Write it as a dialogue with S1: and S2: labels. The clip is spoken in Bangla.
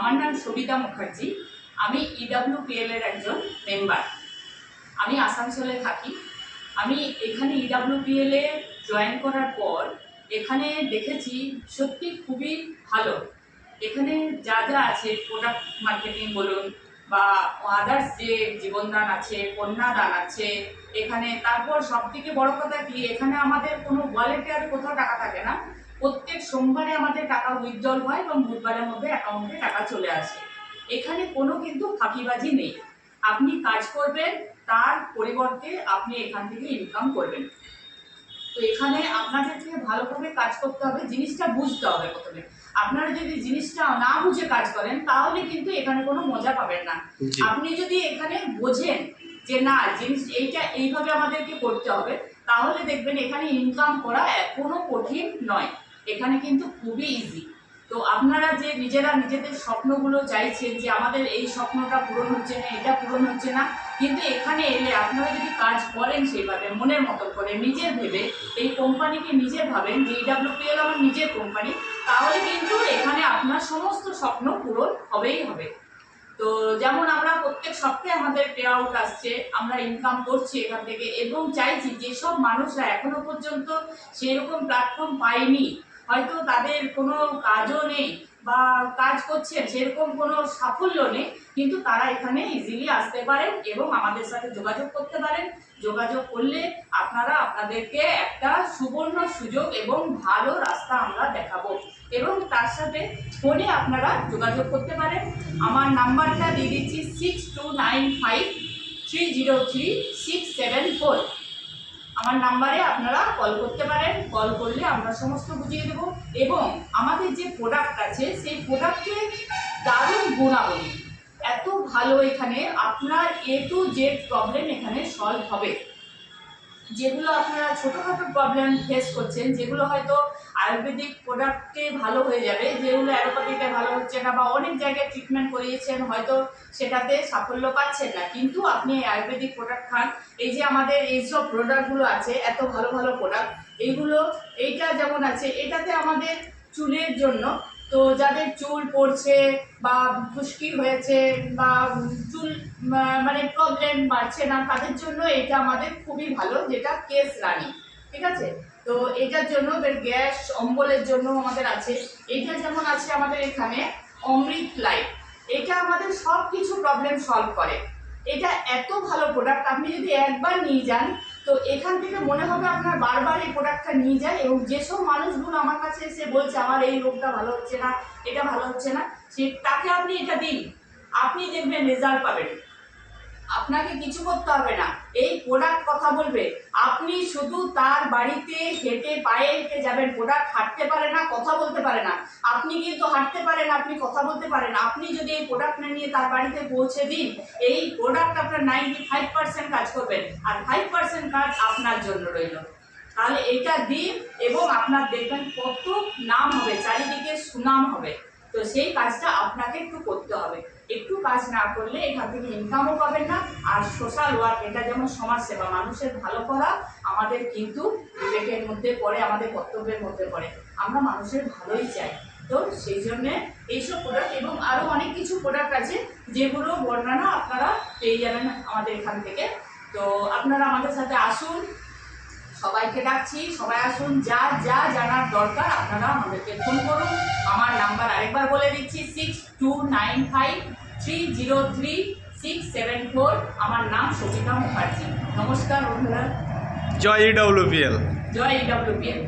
S1: আমার নাম সবিতা মুখার্জি। আমি ইডাব্লিউপিএল এর একজন মেম্বার আমি আসানসোলে থাকি। আমি এখানে ইডাব্লিউপিএল এ জয়েন করার পর এখানে দেখেছি সত্যি খুবই ভালো। এখানে যা যা আছে প্রোডাক্ট মার্কেটিং বলুন বা আদার্স যে জীবনদান আছে, কন্যাদান আছে, এখানে তারপর সব থেকে বড় কথা কি, এখানে আমাদের কোনো ওয়ালেটে আর কোথাও টাকা থাকে না। প্রত্যেক সোমবারে আমাদের টাকা উইথড্রল হয় এবং বুধবারের মধ্যে অ্যাকাউন্টে টাকা চলে আসে। এখানে কোনো কিন্তু ফাঁকিবাজি নেই। আপনি কাজ করবেন তার পরিবর্তে আপনি এখান থেকে ইনকাম করবেন। তো এখানে আপনাদেরকে ভালোভাবে কাজ করতে হবে জিনিসটা বুঝতে হবে প্রথমে। আপনারা যদি জিনিসটা না বুঝে কাজ করেন তাহলে কিন্তু এখানে কোনো মজা পাবেন না। আপনি যদি এখানে বোঝেন যে না জিনিস এইটা এইভাবে আমাদেরকে করতে হবে তাহলে দেখবেন এখানে ইনকাম করা কোনো কঠিন নয়। এখানে কিন্তু খুবই ইজি তো আপনারা যে নিজেরা নিজেদের স্বপ্নগুলো চাইছেন যে আমাদের এই স্বপ্নটা পূরণ হচ্ছে না, এটা পূরণ হচ্ছে না, কিন্তু এখানে এলে আপনারা যদি কাজ করেন সেইভাবে, মনের মতো করে, নিজের ভেবে, এই কোম্পানিকে নিজে ভাবেন যে ইডাব্লিউপিএল আমার নিজের কোম্পানি, তাহলে কিন্তু এখানে আপনার সমস্ত স্বপ্ন পূরণ হবেই হবে। তো যেমন আমরা প্রত্যেক সপ্তাহে আমাদের পে আউট আসছে, আমরা ইনকাম করছি এখান থেকে, এবং চাইছি যেসব মানুষরা এখনও পর্যন্ত সেরকম প্ল্যাটফর্ম পায়নি হয়তো তাদের কোনো কাজও নেই বা কাজ করছেন, সেরকম কোনো সাফল্য নেই, কিন্তু তারা এখানে ইজিলি আসতে পারেন এবং আমাদের সাথে যোগাযোগ করতে পারেন। যোগাযোগ করলে আপনারা আপনাদেরকে একটা সুবর্ণ সুযোগ এবং ভালো রাস্তা আমরা দেখাবো। এবং তার সাথে ফোনে আপনারা যোগাযোগ করতে পারেন। আমার নাম্বারটা দিয়ে দিচ্ছি six two nine five three zero three six seven four আমার নাম্বারে আপনারা কল করতে পারেন। কল করলে আমরা সমস্ত বুঝিয়ে দেবো। এবং আমাদের যে প্রোডাক্ট আছে, সেই প্রোডাক্টে দারুণ গুণাবলী। এত ভালো এখানে। আপনার এ টু জেড প্রবলেম এখানে সলভ হবে। যেগুলো আপনারা ছোটোখাটো প্রবলেম ফেস করছেন, যেগুলো হয়তো আয়ুর্বেদিক প্রোডাক্টে ভালো হয়ে যাবে, যেগুলো অ্যালোপ্যাথিতে ভালো হচ্ছে না বা অনেক জায়গায় ট্রিটমেন্ট করিয়েছেন, হয়তো সেটাতে সাফল্য পাচ্ছেন না। কিন্তু আপনি আয়ুর্বেদিক প্রোডাক্ট খান। এই যে আমাদের এইসব প্রোডাক্টগুলো আছে, এত ভালো ভালো প্রোডাক্ট এইগুলো, এইটা যেমন আছে, এটাতে আমাদের চুলের জন্য তো যাদের চুল পড়ছে বা খুশকি হয়েছে বা চুল মানে প্রবলেম বাড়ছে না, তাদের জন্য এটা আমাদের খুবই ভালো, যেটা কেস রানি, ঠিক আছে? তো এটার জন্য গ্যাস, অম্বলের জন্য আমাদের আছে। এটা যেমন আছে আমাদের এখানে অমৃত লাইট এটা আমাদের সব কিছু প্রবলেম সলভ করে। এটা এত ভালো প্রোডাক্ট আপনি যদি একবার নিয়ে যান, তো এখান থেকে মনে হবে আপনার বারবার এই প্রোডাক্টটা নিয়ে যায় এবং যেসব মানুষগুলো আমার কাছে এসে বলছে, আমার এই রোগটা ভালো হচ্ছে না, এটা ভালো হচ্ছে না, সে তাকে আপনি এটা দিন। আপনি দেখবেন রেজাল্ট পাবেন। আপনাকে কিছু করতে হবে না। এই প্রোডাক্ট কথা বলবে। আপনি শুধু তার বাড়িতে হেঁটে পায়ে হেঁটে যাবেন। প্রোডাক্ট হাঁটতে পারে না, কথা বলতে পারে না। আপনি কিন্তু হাঁটতে পারেন, আপনি কথা বলতে পারেন। আপনি যদি এই প্রোডাক্টটা নিয়ে তার বাড়িতে পৌঁছে দিন, এই প্রোডাক্ট আপনার নাইনটি ফাইভ পার্সেন্ট কাজ করবেন আর ফাইভ পার্সেন্ট কাজ আপনার জন্য রইল। তাহলে এটা দিন এবং আপনার দেখবেন কত নাম হবে, চারিদিকে সুনাম হবে। তো সেই কাজটা আপনাকে একটু করতে হবে। একটু কাজ না করলে এখান থেকে ইনকামও পাবেন না। আর সোশ্যাল ওয়ার্ক এটা যেমন সমাজ সেবা মানুষের ভালো করা আমাদের কিন্তু বিবেকের মধ্যে পড়ে, আমাদের কর্তব্যের মধ্যে পড়ে। আমরা মানুষের ভালোই চাই। তো সেই জন্যে এইসব প্রোডাক্ট এবং আরও অনেক কিছু প্রোডাক্ট আছে যেগুলো বর্ণনা আপনারা পেয়ে যাবেন আমাদের এখান থেকে। তো আপনারা আমাদের সাথে আসুন। সবাইকে ডাকছি, সবাই আসুন। যা যা জানার দরকার আপনারা আমাদেরকে ফোন করুন। আমার নাম্বার আরেকবার বলে দিচ্ছি six two nine five three zero three six seven four আমার নাম সবিতা মুখার্জি। নমস্কার বন্ধুরা।
S2: জয় ইডব্লিউপিএল
S1: জয় ইডব্লিউপিএল